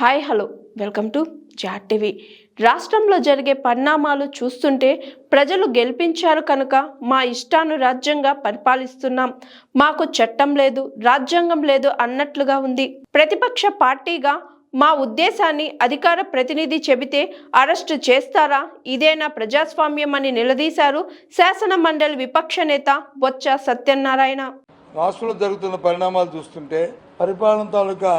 Hi hello. Welcome to jat TV. రాష్ట్రంలో జరిగే పరిణామాలు చూస్తుంటే ప్రజలు గెలిపించారు కనుక మా ఇష్టాను రాజ్యంగా పరిపాలిస్తున్నాం. మాకు చట్టం లేదు రాజ్యాంగం లేదు అన్నట్లుగా ఉంది. ప్రతిపక్ష పార్టీగా మా ఉద్దేశాన్ని అధికార ప్రతినిధి చెబితే అరెస్టు చేస్తారా? ఇదేనా ప్రజాస్వామ్యం అని నిలదీశారు శాసన మండలి విపక్ష నేత బొత్స సత్యనారాయణ. రాష్ట్రంలో జరుగుతున్న పరిణామాలు చూస్తుంటే పరిపాలన తాలూకా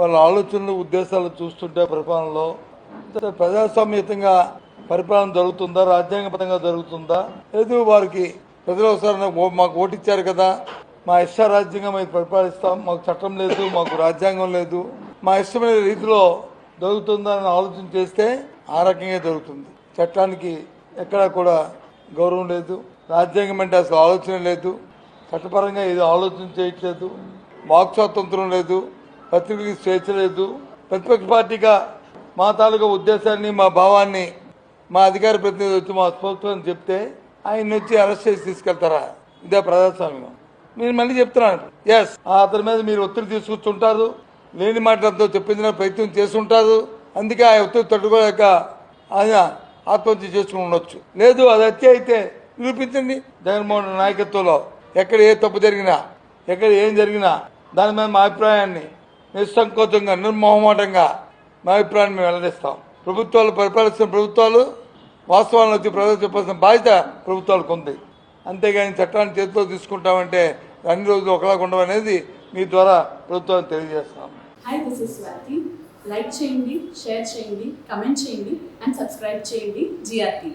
వాళ్ళ ఆలోచనలు ఉద్దేశాలు చూస్తుంటే పరిపాలనలో ప్రజాస్వామ్యతంగా పరిపాలన జరుగుతుందా? రాజ్యాంగబద్ధంగా జరుగుతుందా? లేదు వారికి ప్రజలు ఒకసారి ఓ- మాకు ఓటిచ్చారు కదా. మా ఇష్ట రాజ్యాంగం మేము పరిపాలిస్తాం. మాకు చట్టం లేదు మాకు రాజ్యాంగం లేదు. మా ఇష్టమైన రీతిలో జరుగుతుందా అని ఆలోచన చేస్తే ఆ రకంగా జరుగుతుంది. చట్టానికి ఎక్కడా కూడా గౌరవం లేదు. రాజ్యాంగం అంటే అసలు ఆలోచన లేదు. చట్టపరంగా ఇది ఆలోచన చేయట్లేదు. వాక్ స్వాతంత్రం లేదు. పత్రికకి స్వేచ్ఛ లేదు ప్రతిపక్ష పార్టీగా మా తాలూకా ఉద్దేశాన్ని మా భావాన్ని మా అధికార ప్రతినిధి వచ్చి మా స్పోక్స్మన్ చెప్తే ఆయన వచ్చి అరెస్ట్ చేసి తీసుకెళ్తారా? ఇదే ప్రజాస్వామ్యం. నేను మళ్ళీ చెప్తున్నాను. ఎస్ అతని మీద మీరు ఒత్తిడి తీసుకొచ్చుంటారు. లేని మాటలతో చెప్పించిన ప్రయత్నం చేస్తుంటారు. అందుకే ఆ ఒత్తిడి తట్టుకోలేక ఆయన ఆత్మహత్య చేసుకుని ఉండొచ్చు. లేదు అది హత్య అయితే నిరూపించండి. జగన్మోహన్ నాయకత్వంలో ఎక్కడ ఏ తప్పు జరిగినా ఎక్కడ ఏం జరిగినా దాని మీద మా అభిప్రాయాన్ని నిస్సంకోచంగా నిర్మోహమాటంగా మా అభిప్రాయాన్ని మేము వెల్లడిస్తాం. ప్రభుత్వాలు పరిపాలిస్తున్న ప్రభుత్వాలు వాస్తవాలను వచ్చి ప్రజలు చెప్పాల్సిన బాధ్యత ప్రభుత్వాలకు ఉంది. అంతేగాని చట్టాన్ని చేతిలో తీసుకుంటామంటే అన్ని రోజులు ఒకలాగా ఉండవనేది మీ ద్వారా ప్రభుత్వాన్ని తెలియజేస్తాం hi this is Swathi like చేయండి షేర్ చేయండి కమెంట్ చేయండి అండ్ సబ్స్క్రైబ్ చేయండి జిఆర్టీ